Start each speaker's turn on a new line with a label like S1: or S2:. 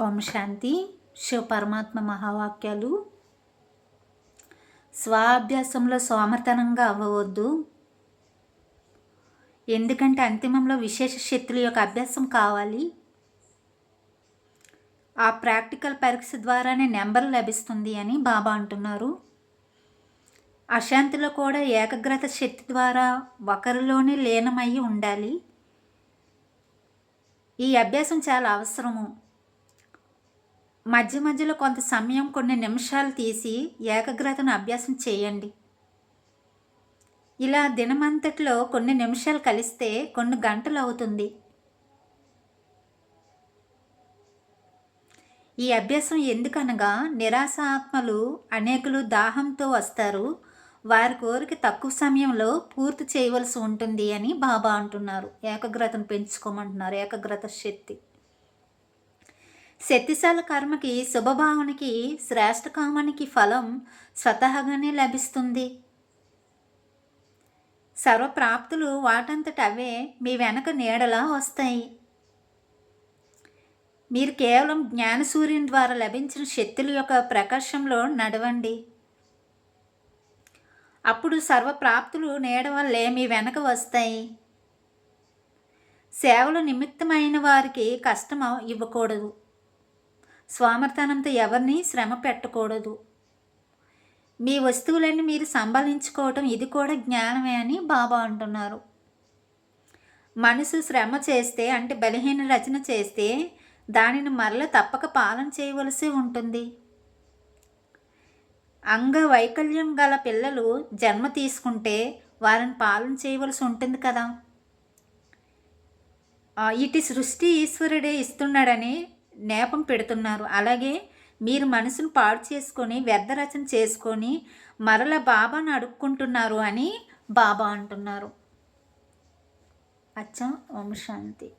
S1: ఓం శాంతి. శివ పరమాత్మ మహావాక్యాలు. స్వాభ్యాసంలో సోమర్తనంగా అవ్వవద్దు. ఎందుకంటే అంతిమంలో విశేష శక్తుల యొక్క అభ్యాసం కావాలి. ఆ ప్రాక్టికల్ పరీక్ష ద్వారానే నెంబర్ లభిస్తుంది అని బాబా అంటున్నారు. అశాంతిలో కూడా ఏకాగ్రత శక్తి ద్వారా ఒకరిలోనే లీనమయ్యి ఉండాలి. ఈ అభ్యాసం చాలా అవసరము. మధ్య మధ్యలో కొంత సమయం కొన్ని నిమిషాలు తీసి ఏకాగ్రతను అభ్యాసం చేయండి. ఇలా దినమంతట్లో కొన్ని నిమిషాలు కలిస్తే కొన్ని గంటలు అవుతుంది. ఈ అభ్యాసం ఎందుకనగా నిరాశ ఆత్మలు అనేకులు దాహంతో వస్తారు. వారి కోరిక తక్కువ సమయంలో పూర్తి చేయవలసి ఉంటుంది అని బాబా అంటున్నారు. ఏకాగ్రతను పెంచుకోమంటున్నారు. ఏకాగ్రత శక్తి. శక్తిశాల కర్మకి శుభభావనకి శ్రేష్ఠ కామానికి ఫలం స్వతహాగానే లభిస్తుంది. సర్వప్రాప్తులు వాటంతట అవే మీ వెనక నీడలా వస్తాయి. మీరు కేవలం జ్ఞానసూర్యుని ద్వారా లభించిన శక్తుల యొక్క ప్రకాశంలో నడవండి. అప్పుడు సర్వప్రాప్తులు నీడ వల్లే మీ వెనక వస్తాయి. సేవలు నిమిత్తమైన వారికి కష్టం ఇవ్వకూడదు. స్వామర్థనంతో ఎవరిని శ్రమ పెట్టకూడదు. మీ వస్తువులన్నీ మీరు సంభాలించుకోవటం ఇది కూడా జ్ఞానమే అని బాబా అంటున్నారు. మనసు శ్రమ చేస్తే అంటే బలహీన రచన చేస్తే దానిని మరల తప్పక పాలన చేయవలసి ఉంటుంది. అంగవైకల్యం గల పిల్లలు జన్మ తీసుకుంటే వారిని పాలన చేయవలసి ఉంటుంది కదా. ఇటు సృష్టి ఈశ్వరుడే ఇస్తున్నాడని నేపం పెడుతున్నారు. అలాగే మీరు మనసును పాడు చేసుకొని వ్యర్థరచన చేసుకొని మరల బాబాను అడుక్కుంటున్నారు అని బాబా అంటున్నారు. అచ్చా ఓం శాంతి.